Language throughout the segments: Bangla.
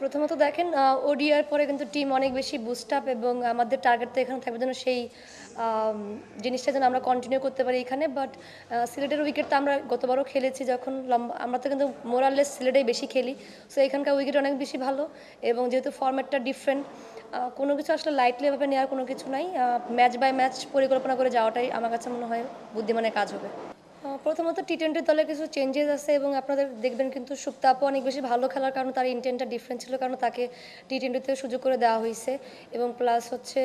প্রথমত দেখেন ওডিআর পরে কিন্তু টিম অনেক বেশি বুস্ট আপ এবং আমাদের টার্গেট তো এখানে থাকবে যেন সেই জিনিসটা যেন আমরা কন্টিনিউ করতে পারি এখানে। বাট সিলেটের উইকেট তো আমরা গতবারও খেলেছি যখন লম্বা, আমরা তো কিন্তু মোরাললেস সিলেটেই বেশি খেলি। সো এখানকার উইকেট অনেক বেশি ভালো এবং যেহেতু ফর্ম্যাটটা ডিফারেন্ট কোনো কিছু আসলে লাইটলি এভাবে নেওয়ার কোনো কিছু নাই। ম্যাচ বাই ম্যাচ পরিকল্পনা করে যাওয়াটাই আমার কাছে মনে হয় বুদ্ধিমানের কাজ হবে। প্রথমত টি টোয়েন্টি দলে কিছু চেঞ্জেস আছে এবং আপনাদের দেখবেন কিন্তু সুপ্তাপও অনেক বেশি ভালো খেলার কারণে তার ইন্টেন্টটা ডিফারেন্ট ছিল কারণ তাকে টি টোয়েন্টিতে সুযোগ করে দেওয়া হয়েছে এবং প্লাস হচ্ছে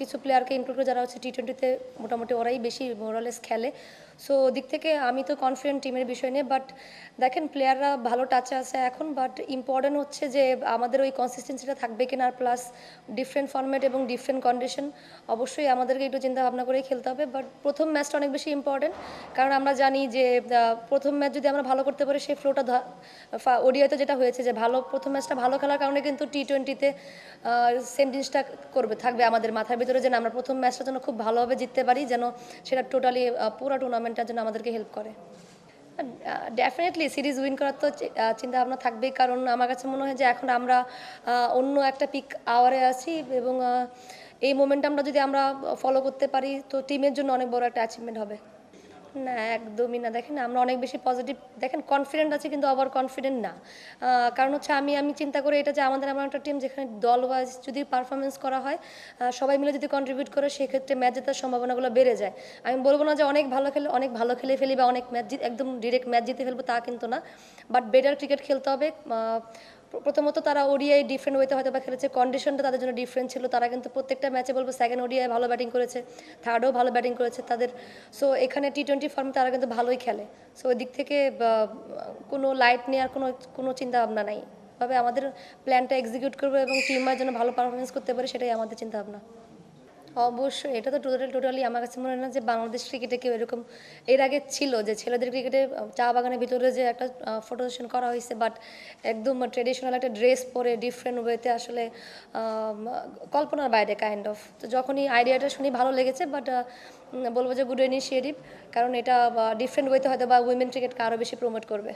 কিছু প্লেয়ারকে ইনক্লুড করে যারা হচ্ছে টি টোয়েন্টিতে মোটামুটি ওরাই বেশি মোরালেস খেলে। সো দিক থেকে আমি তো কনফিডেন্ট টিমের বিষয় নিয়ে বাট দেখেন প্লেয়াররা ভালো টাচে আছে এখন বাট ইম্পর্টেন্ট হচ্ছে যে আমাদের ওই কনসিস্টেন্সিটা থাকবে কিনা আর প্লাস ডিফারেন্ট ফর্মেট এবং ডিফারেন্ট কন্ডিশন অবশ্যই আমাদেরকে একটু চিন্তা ভাবনা করেই খেলতে হবে। বাট প্রথম ম্যাচটা অনেক বেশি ইম্পর্টেন্ট কারণ আমরা জানি যে প্রথম ম্যাচ যদি আমরা ভালো করতে পারি, সেই ফ্লোটা ওডিআইতে যেটা হয়েছে যে, ভালো, প্রথম ম্যাচটা ভালো খেলার কারণে কিন্তু টি টোয়েন্টিতে সেম জিনিসটা করবে, থাকবে আমাদের মাথার ভিতরে যেন আমরা প্রথম ম্যাচটা যেন খুব ভালোভাবে জিততে পারি, যেন সেটা টোটালি পুরো টুর্নামেন্টটার জন্য আমাদেরকে হেল্প করে। ডেফিনেটলি সিরিজ উইন করার তো চিন্তা ভাবনা থাকবেই, কারণ আমার কাছে মনে হয় যে, এখন আমরা অন্য একটা পিক আওয়ারে আছি এবং এই মোমেন্টামটা যদি আমরা ফলো করতে পারি, তো টিমের জন্য অনেক বড় একটা অ্যাচিভমেন্ট হবে। না, একদমই না। দেখেন, আমরা অনেক বেশি পজিটিভ দেখেন কনফিডেন্ট আছে কিন্তু আবার কনফিডেন্ট না কারণ হচ্ছে আমি আমি চিন্তা করি এটা যে আমাদের এমন একটা টিম যেখানে দল ওয়াইজ যদি পারফরমেন্স করা হয় সবাই মিলে যদি কন্ট্রিবিউট করে, সেক্ষেত্রে ম্যাচ জেতার সম্ভাবনাগুলো বেড়ে যায়। আমি বলব না যে অনেক ভালো খেলে, অনেক ভালো খেলে ফেলি বা অনেক ম্যাচ একদম ডিরেক্ট ম্যাচ জিতে ফেলব তা কিন্তু না। বাট বেটার ক্রিকেট খেলতে হবে প্রথমত তারা ওডিআই ডিফারেন্ট ওয়েতে হয়তো বা খেলেছে, কন্ডিশনটা তাদের জন্য ডিফারেন্ট ছিল। তারা কিন্তু প্রত্যেকটা ম্যাচে বলব সেকেন্ড ওডিআই ভালো ব্যাটিং করেছে থার্ডও ভালো ব্যাটিং করেছে তাদের। সো এখানে টি টোয়েন্টি ফর্মে তারা কিন্তু ভালোই খেলে। সো ওই দিক থেকে কোনো লাইট নেওয়ার কোনো কোনো চিন্তা ভাবনা নাই। তবে আমাদের প্ল্যানটা এক্সিকিউট করব এবং টিমার জন্য ভালো পারফরমেন্স করতে পারে, সেটাই আমাদের চিন্তা ভাবনা। অবশ্যই, এটা তো টোটাল টোটালি আমার কাছে মনে হয় না যে বাংলাদেশ ক্রিকেটে কেউ এরকম, এর আগে ছিল যে ছেলেদের ক্রিকেটে চা বাগানের ভিতরে যে একটা ফটো সেশন করা হয়েছে বাট একদম ট্রেডিশনাল একটা ড্রেস পরে ডিফারেন্ট ওয়েতে আসলে কল্পনার বাইরে কাইন্ড অফ তো যখনই আইডিয়াটা শুনি ভালো লেগেছে বাট বলব যে গুড ইনিশিয়েটিভ কারণ এটা ডিফারেন্ট ওয়েতে হয়তো বা উইমেন ক্রিকেটকে আরও বেশি প্রমোট করবে।